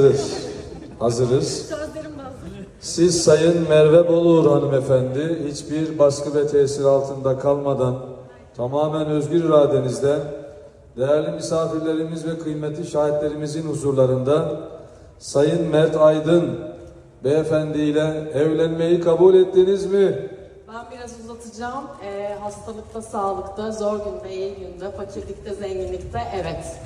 Hazırız. Hazırız. Siz Sayın Merve Boluğur hanımefendi hiçbir baskı ve tesir altında kalmadan tamamen özgür iradenizle değerli misafirlerimiz ve kıymetli şahitlerimizin huzurlarında Sayın Mert Aydın beyefendiyle evlenmeyi kabul ettiniz mi? Ben biraz uzatacağım. Ee, hastalıkta, sağlıkta, zor günde, iyi günde, fakirlikte, zenginlikte evet.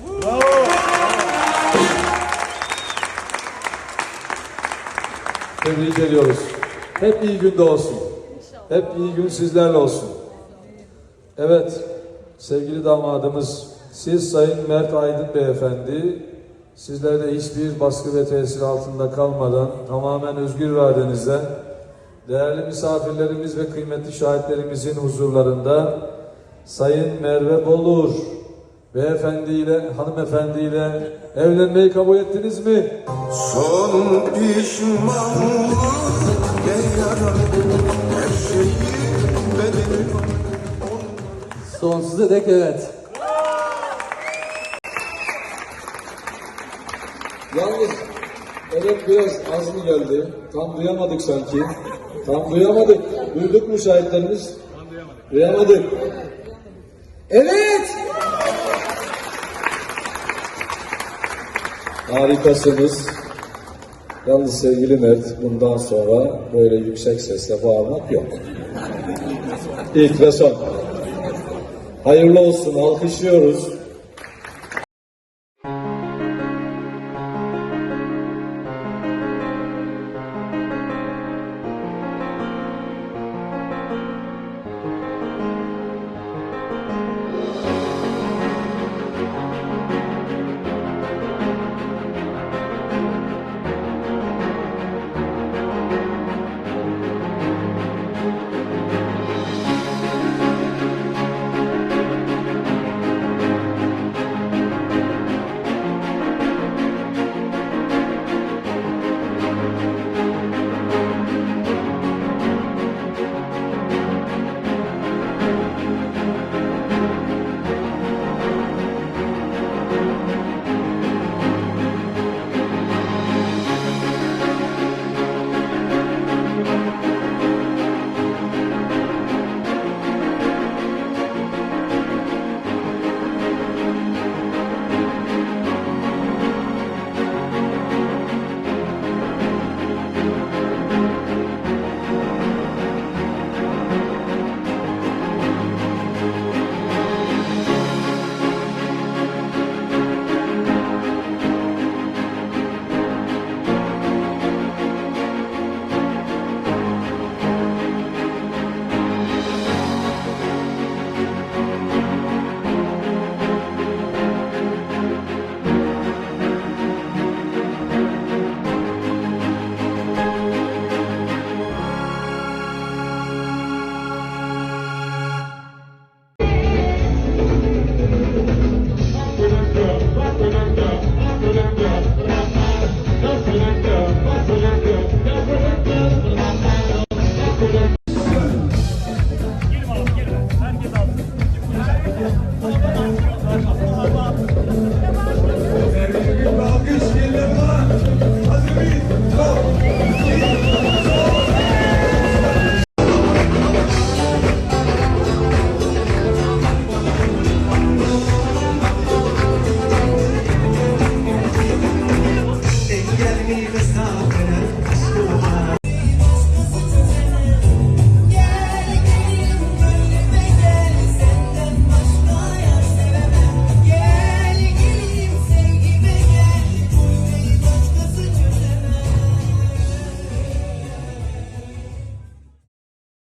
Tebrik ediyoruz. Hep iyi günde olsun. Hep iyi gün sizlerle olsun. Evet, sevgili damadımız, siz Sayın Mert Aydın Beyefendi, sizler de hiçbir baskı ve tesir altında kalmadan tamamen özgür iradenizle değerli misafirlerimiz ve kıymetli şahitlerimizin huzurlarında Sayın Merve Bolur beyefendiyle, hanımefendiyle evlenmeyi kabul ettiniz mi? Son pişmanlık ne yarar Her şeyi bedeli Sonsuza dek evet. Yalnız evet biraz az mı geldi? Tam duyamadık sanki. Tam duyamadık. Duyduk mu şahitlerimiz? Tam duyamadık. Duyamadık. Evet! Harikasınız. Yalnız sevgili Mert bundan sonra böyle yüksek sesle bağırmak yok. İlk ve son. Hayırlı olsun, alkışlıyoruz.